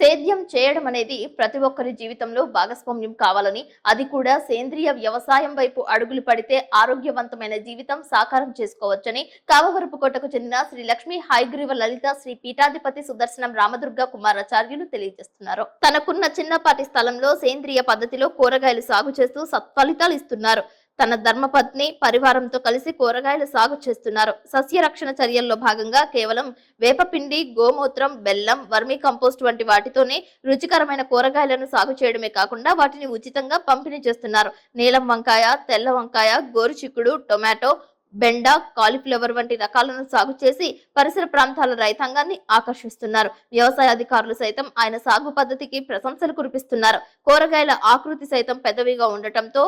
సేద్యం చేయడం అనేది ప్రతి ఒక్కరి జీవితంలో భాగస్వామ్యం కావాలని అది కూడా సేంద్రియ వ్యవసాయం వైపు అడుగులు పడితే ఆరోగ్యవంతమైన జీవితం సాకారం చేసుకోవచ్చని కావవరపుకోటకు చెందిన శ్రీ లక్ష్మి హైగ్రీవ లలిత శ్రీ పీఠాధిపతి సుదర్శనం రామదుర్గ కుమారాచార్యులు తెలియజేస్తున్నారు. తనకున్న చిన్నపాటి స్థలంలో సేంద్రియ పద్ధతిలో కూరగాయలు సాగు చేస్తూ సత్ఫలితాలు ఇస్తున్నారు. తన ధర్మపత్ని పరివారంతో కలిసి కూరగాయలు సాగు చేస్తున్నారు. సస్య రక్షణ చర్యల్లో భాగంగా కేవలం వేపపిండి గోమూత్రం బెల్లం వర్మీ కంపోస్ట్ వంటి వాటితోనే రుచికరమైన కూరగాయలను సాగు చేయడమే కాకుండా వాటిని ఉచితంగా పంపిణీ చేస్తున్నారు. నీలం వంకాయ తెల్ల వంకాయ గోరుచిక్కుడు టొమాటో బెండ కాలీఫ్లవర్ వంటి రకాలను సాగు చేసి పరిసర ప్రాంతాల రైతాంగాన్ని ఆకర్షిస్తున్నారు. వ్యవసాయ అధికారులు సైతం ఆయన సాగు పద్ధతికి ప్రశంసలు కురిపిస్తున్నారు. కూరగాయల ఆకృతి సైతం పెద్దవిగా ఉండటంతో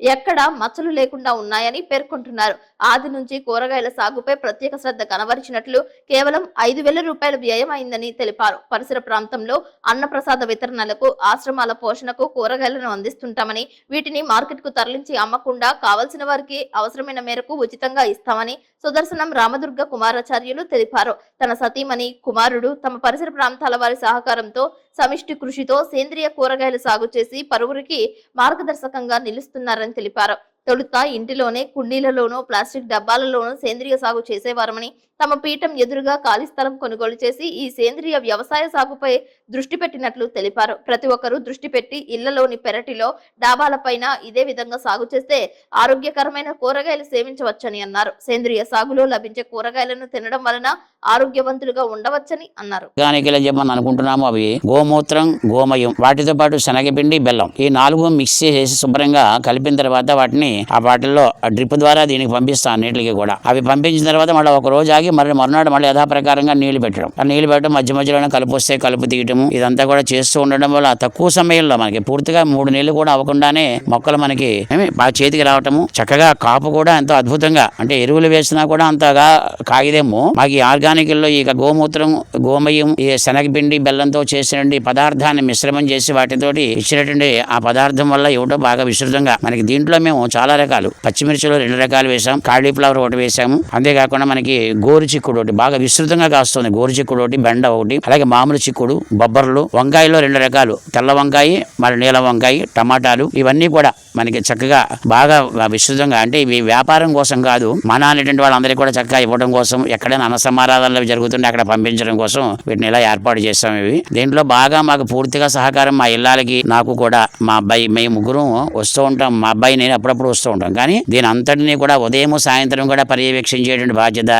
ఎక్కడ మచ్చలు లేకుండా ఉన్నాయని పేర్కొంటున్నారు. ఆది నుంచి కూరగాయల సాగుపై ప్రత్యేక శ్రద్ధ కనబరిచినట్లు కేవలం ఐదు వేల రూపాయల వ్యయం అయిందని తెలిపారు. పరిసర ప్రాంతంలో అన్నప్రసాద వితరణలకు ఆశ్రమాల పోషణకు కూరగాయలను అందిస్తుంటామని వీటిని మార్కెట్కు తరలించి అమ్మకుండా కావలసిన వారికి అవసరమైన మేరకు ఉచితంగా ఇస్తామని సుదర్శనం రామదుర్గ కుమారాచార్యులు తెలిపారు. తన సతీమణి కుమారుడు తమ పరిసర ప్రాంతాల వారి సహకారంతో సమిష్టి కృషితో సేంద్రియ కూరగాయలు సాగు చేసి పరువురికి మార్గదర్శకంగా నిలుస్తున్నారని తెలిపారు. తొలుత ఇంటిలోనే కుండీలలోనూ ప్లాస్టిక్ డబ్బాలలోనూ సేంద్రియ సాగు చేసేవారమని తమ పీఠం ఎదురుగా ఖాళీ స్థలం కొనుగోలు చేసి ఈ సేంద్రియ వ్యవసాయ సాగుపై దృష్టి పెట్టినట్లు తెలిపారు. ప్రతి ఒక్కరూ దృష్టి పెట్టి ఇళ్ళలోని పెరటిలో డాబాలపైన ఇదే విధంగా సాగు చేస్తే ఆరోగ్యకరమైన కూరగాయలు సేవించవచ్చని అన్నారు. సేంద్రియ సాగులో లభించే కూరగాయలను తినడం వలన ఆరోగ్యవంతులుగా ఉండవచ్చని అన్నారు. ఆర్గానిక్ అనుకుంటున్నాము అవి. గోమూత్రం గోమయం వాటితో పాటు శనగపిండి బెల్లం ఈ నాలుగు మిక్స్ చేసి శుభ్రంగా కలిపిన తర్వాత వాటిని ఆ వాటిల్లో డ్రిప్ ద్వారా దీనికి పంపిస్తాను నీటికి కూడా. అవి పంపించిన తర్వాత మళ్ళీ ఒక రోజు ఆగి మరి మరునాడు మళ్ళీ యథాప్రకారంగా నీళ్ళు పెట్టడం. ఆ నీళ్ళు పెట్టడం మధ్య మధ్యలోనే కలుపు వస్తే కలుపు తీయటము ఇదంతా కూడా చేస్తూ ఉండడం వల్ల తక్కువ సమయంలో మనకి పూర్తిగా మూడు నీళ్ళు కూడా అవ్వకుండానే మొక్కలు మనకి బాగా చేతికి రావటము చక్కగా కాపు కూడా ఎంతో అద్భుతంగా అంటే ఎరువులు వేసినా కూడా అంతగా కాగిదేమో. మాకు ఈ ఆర్గానిక్లో ఈ గోమూత్రం గోమయం ఈ శనగపిండి బెల్లంతో చేసినటువంటి పదార్థాన్ని మిశ్రమం చేసి వాటితోటి ఇచ్చినటువంటి ఆ పదార్థం వల్ల ఏమిటో బాగా విస్తృతంగా. మనకి దీంట్లో మేము చాలా రకాలు. పచ్చిమిర్చిలో రెండు రకాలు వేసాం కాలీఫ్లవర్ ఒకటి వేసాము అంతేకాకుండా మనకి గోరు చిక్కుడు ఒకటి బాగా విస్తృతంగా కాస్తుంది. గోరు చిక్కుడు ఒకటి బెండ ఒకటి అలాగే మామూలు చిక్కుడు బొబ్బర్లు వంకాయలో రెండు రకాలు. తెల్ల వంకాయ మరి నీల వంకాయ టమాటాలు ఇవన్నీ కూడా మనకి చక్కగా బాగా విస్తృతంగా అంటే ఇవి వ్యాపారం కోసం కాదు మన అనేటువంటి వాళ్ళందరికీ కూడా చక్కగా ఇవ్వడం కోసం ఎక్కడైనా అన్నసమారాధనలు జరుగుతుంటే అక్కడ పంపించడం కోసం వీటిని ఇలా ఏర్పాటు చేస్తాం ఇవి. దీంట్లో బాగా మాకు పూర్తిగా సహకారం మా ఇల్లాలకి నాకు కూడా మా అబ్బాయి మేము ముగ్గురు వస్తూ ఉంటాం. మా అబ్బాయి నేను అప్పుడప్పుడు వస్తూ ఉంటాం. కానీ దీని అంతటిని కూడా ఉదయం సాయంత్రం కూడా పర్యవేక్షించేటువంటి బాధ్యత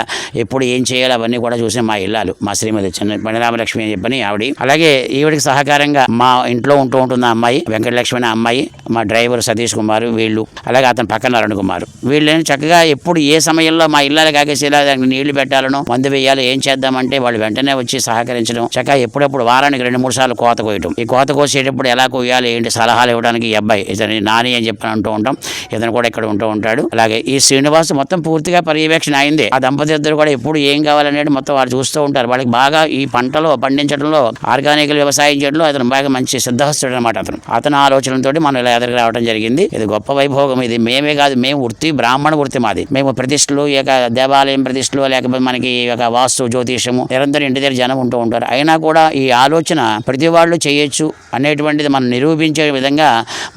ఎప్పుడు ఏం చేయాలి అవన్నీ కూడా చూసి మా ఇల్లాలు మా శ్రీమతి చిన్న పనిరామలక్ష్మి అని చెప్పని ఆవిడ. అలాగే ఈవిడికి సహకారంగా మా ఇంట్లో ఉంటూ ఉంటుంది అమ్మాయి వెంకటలక్ష్మి అనే అమ్మాయి మా డ్రైవర్ సతీష్ కుమార్ వీళ్ళు అలాగే అతని పక్కన అరుణ్ కుమార్. వీళ్ళని చక్కగా ఎప్పుడు ఏ సమయంలో మా ఇల్లాలు కాగేసేలా దానికి నీళ్ళు పెట్టాలను మందు వేయాలో ఏం చేద్దామంటే వాళ్ళు వెంటనే వచ్చి సహకరించడం చక్కగా ఎప్పుడప్పుడు వారానికి రెండు మూడు సార్లు కోత కోయటం ఈ కోత కోసేటప్పుడు ఎలా కోయాలి ఏంటి సలహాలు ఇవ్వడానికి ఈ అబ్బాయి ఇతని నాని అని చెప్పి అంటూ ఉంటాం. ఇతను కూడా ఇక్కడ ఉంటూ ఉంటాడు. అలాగే ఈ శ్రీనివాస్ మొత్తం పూర్తిగా పర్యవేక్షణ అయింది. ఆ దంపతి ఇద్దరు కూడా ఎప్పుడు ఏం కావాలనేది మొత్తం వారు చూస్తూ ఉంటారు. వాళ్ళకి బాగా ఈ పంటలో పండించడంలో ఆర్గానిక్ వ్యవసాయం చేయడంలో అతను బాగా మంచి సిద్ధహస్తుడు అనమాట అతను. అతని ఆలోచనలతో మనం ఇలా జాతరకు రావడం జరిగింది. ఇది గొప్ప వైభోగం. ఇది మేమే కాదు మేము వృత్తి బ్రాహ్మణ వృత్తి మాది. మేము ప్రతిష్టలు ఈ యొక్క దేవాలయం ప్రతిష్టలు లేకపోతే మనకి ఈ యొక్క వాస్తు జ్యోతిషము నిరంతరం ఇంటి దగ్గర జనం ఉంటూ ఉంటారు. అయినా కూడా ఈ ఆలోచన ప్రతి వాళ్ళు చేయొచ్చు అనేటువంటిది మనం నిరూపించే విధంగా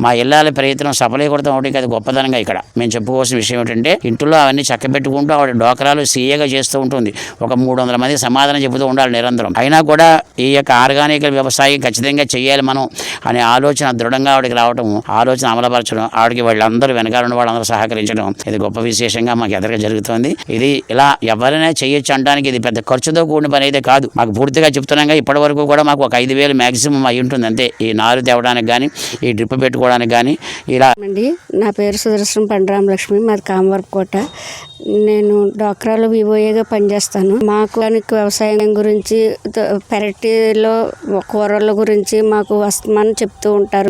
మా ఇళ్ళ ప్రయత్నం సఫలీకృతం అవడానికి అది గొప్పదనంగా ఇక్కడ. మేము చెప్పుకోవాల్సిన విషయం ఏంటంటే ఇంట్లో అవన్నీ చక్కబెట్టుకుంటూ ఆవిడ డోకరాలు సీఏగా చేస్తూ ఉంటుంది. ఒక మూడు వందల మంది సమాధానం చెబుతూ ఉండాలి నిరంతరం. అయినా కూడా ఈ యొక్క ఆర్గానిక్ వ్యవసాయం ఖచ్చితంగా చేయాలి మనం అనే ఆలోచన దృఢంగా ఆవిడకి రావడం ఆలోచన అమలుపరచడం ఆవిడకి వాళ్ళందరూ వెనకాల ఉన్న వాళ్ళందరూ సహకరించడం ఇది గొప్ప విశేషంగా మాకు ఎదురుగా జరుగుతుంది. ఇది ఇలా ఎవరైనా చేయొచ్చు అనడానికి ఇది పెద్ద ఖర్చుతో కూడిన పని అయితే కాదు. మాకు పూర్తిగా చెప్తున్నాగా ఇప్పటి వరకు కూడా మాకు ఒక ఐదు వేలు మ్యాక్సిమం అయి ఉంటుంది. అంతే ఈ నారు తేవడానికి కానీ ఈ డ్రిప్ పెట్టుకోవడానికి కానీ ఇలా అండి నా పేరు సుదర్శనం పండరామ లక్ష్మి మాది కామవరపుకోట. నేను డాక్రాలో వివోఏగా పనిచేస్తాను. మాకు దానికి వ్యవసాయం గురించి పెరటిలో కూరల గురించి మాకు వస్తామని చెప్తూ ఉంటారు.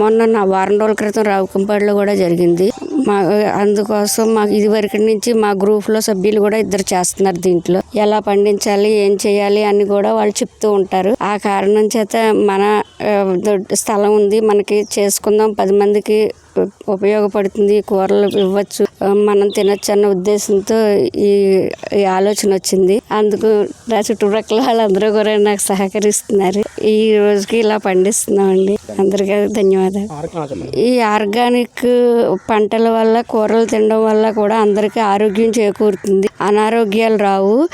మొన్న నా వారం రోజుల క్రితం రావుకంపాడులో కూడా జరిగింది. మా అందుకోసం మాకు ఇదివరకు నుంచి మా గ్రూప్లో సభ్యులు కూడా ఇద్దరు చేస్తున్నారు దీంట్లో. ఎలా పండించాలి ఏం చేయాలి అని కూడా వాళ్ళు చెప్తూ ఉంటారు. ఆ కారణం చేత మన స్థలం ఉంది మనకి చేసుకుందాం పది మందికి ఉపయోగపడుతుంది కూరలు ఇవ్వచ్చు. మనం తినొచ్చు అన్న ఉద్దేశంతో ఈ ఈ ఆలోచన వచ్చింది. అందుకు నా చుట్టుప్రక్కల వాళ్ళందరూ కూడా నాకు సహకరిస్తున్నారు. ఈ రోజుకి ఇలా పండిస్తున్నామండి. అందరికీ ధన్యవాదాలు. ఈ ఆర్గానిక్ పంటల వల్ల కూరలు తినడం వల్ల కూడా అందరికీ ఆరోగ్యం చేకూరుతుంది. అనారోగ్యాలు రావు.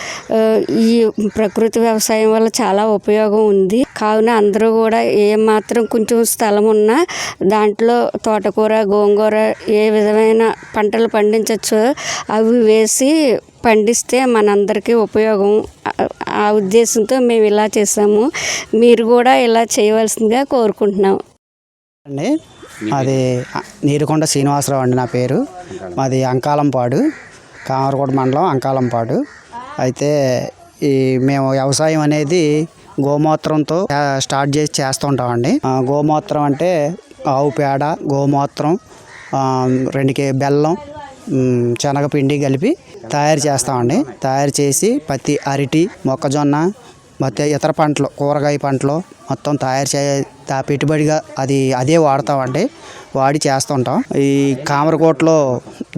ఈ ప్రకృతి వ్యవసాయం వల్ల చాలా ఉపయోగం ఉంది. కావున అందరూ కూడా ఏ మాత్రం కొంచెం స్థలం ఉన్నా దాంట్లో తోటకూర గోంగూర ఏ విధమైన పంటలు పండించవచ్చో అవి వేసి పండిస్తే మనందరికీ ఉపయోగం. ఆ- ఆ ఉద్దేశంతో మేము ఇలా చేసాము మీరు కూడా ఇలా చేయవలసిందిగా కోరుకుంటున్నాం. అండి అది నీరుకొండ శ్రీనివాసరావు అండి నా పేరు. మాది అంకాలంపాడు. కామరకోట మండలం అంకాలంపాడు. అయితే ఈ మేము వ్యవసాయం అనేది గోమూత్రంతో స్టార్ట్ చేసి చేస్తూ ఉంటామండి గోమూత్రం అంటే ఆవు పేడ గోమూత్రం రెండు కే బెల్లం శనగపిండి కలిపి తయారు చేస్తామండి. తయారు చేసి పత్తి అరటి మొక్కజొన్న మొత్తం ఇతర పంటలు కూరగాయ పంటలు మొత్తం తయారు చే పెట్టుబడిగా అది అదే వాడతామండి. వాడి చేస్తుంటాం. ఈ కామరకోటలో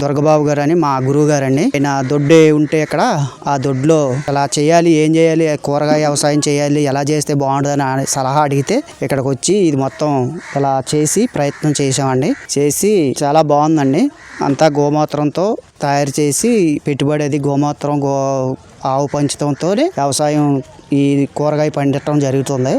దుర్గబాబు గారు అని మా గురువు గారండి ఆయన దొడ్డే ఉంటే ఇక్కడ ఆ దొడ్లో ఇలా చేయాలి ఏం చేయాలి కూరగాయ వ్యవసాయం చేయాలి ఎలా చేస్తే బాగుంటుందని సలహా అడిగితే ఇక్కడికి వచ్చి ఇది మొత్తం ఇలా చేసి ప్రయత్నం చేసామండి చేసి చాలా బాగుందండి. అంతా గోమూత్రంతో తయారు చేసి పెట్టుబడి అది గోమూత్రం గో ఆవు పంచడంతో వ్యవసాయం ఈ కూరగాయ పండించడం జరుగుతుంది.